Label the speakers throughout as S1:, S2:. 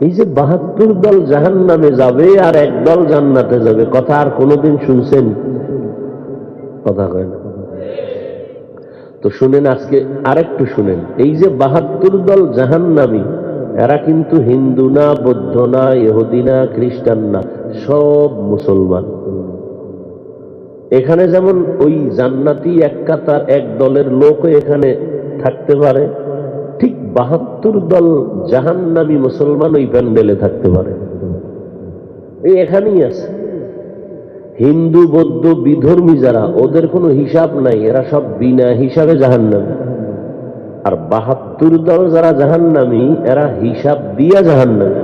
S1: এই যে বাহাত্তর দল জাহান নামে যাবে আর এক দল জান্নাতে যাবে, কথা আর কোনোদিন শুনছেন? কথা কয় না তো শুনেন আজকে আরেকটু শুনেন। এই যে বাহাত্তর দল জাহান্নামী, এরা কিন্তু হিন্দু না, বৌদ্ধ না, ইহুদি না, খ্রিস্টান না, সব মুসলমান। এখানে যেমন ওই জান্নাতি এক কাতার এক দলের লোকও এখানে থাকতে পারে ঠিক বাহাত্তর দল জাহান্নামী মুসলমান ওই প্যান্ডেলে থাকতে পারে। এখানেই আছে। হিন্দু, বৌদ্ধ, বিধর্মী যারা, ওদের কোনো হিসাব নাই, এরা সব বিনা হিসাবে জাহান্নামী। আর বাহাত্তর দল যারা জাহান্নামী, এরা হিসাব দিয়া জাহান্নামী।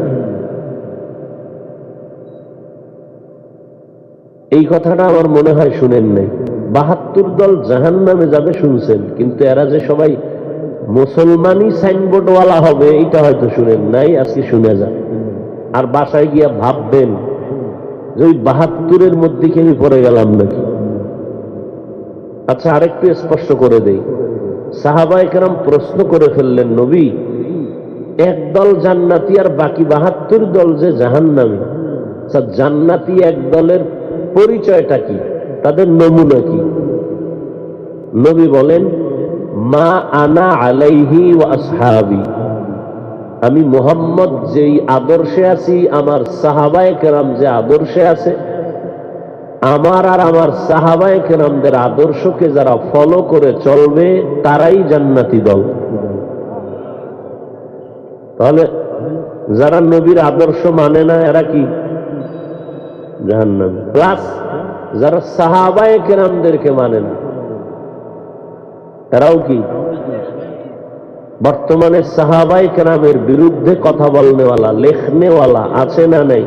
S1: এই কথাটা আমার মনে হয় শুনেন নাই। বাহাত্তর দল জাহান নামে যাবে শুনছেন, কিন্তু এরা যে সবাই মুসলমানই সাইনবোর্ডওয়ালা হবে এটা হয়তো শুনেন নাই, আজকে শুনে যান। আর বাসায় গিয়া ভাববেন যে ওই বাহাত্তরের মধ্যে কি আমি পড়ে গেলাম নাকি? আচ্ছা আরেকটু স্পষ্ট করে দেই। সাহাবাই কেরাম প্রশ্ন করে ফেললেন, নবী একদল জান্নাতি আর বাকি বাহাত্তর দল যে জাহান্নামী? আচ্ছা জান্নাতি এক দলের পরিচয়টা কি? তাদের নমুনা কি? নবী বলেন মা আনা আলাইহি ও আসহাবি। আমি মোহাম্মদ যেই আদর্শে আছি, আমার সাহাবায় কেরাম যে আদর্শে আছে, আমার আর আমার সাহাবায় কেরামদের আদর্শকে যারা ফলো করে চলবে, তারাই জান্নাতি দল। তাহলে যারা নবীর আদর্শ মানে না, এরা কি? জাহান্নাম। প্লাস যারা সাহাবায় কেরামদেরকে মানে না। তারাও কি? বর্তমানে সাহাবাই কেরামের বিরুদ্ধে কথা বলনেওয়ালা, লেখনেওয়ালা আছে না নাই?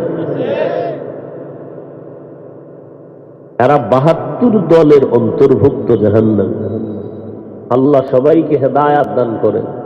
S1: এরা বাহাত্তর দলের অন্তর্ভুক্ত জাহান্নাম। আল্লাহ সবাইকে হেদায়াত দান করেন।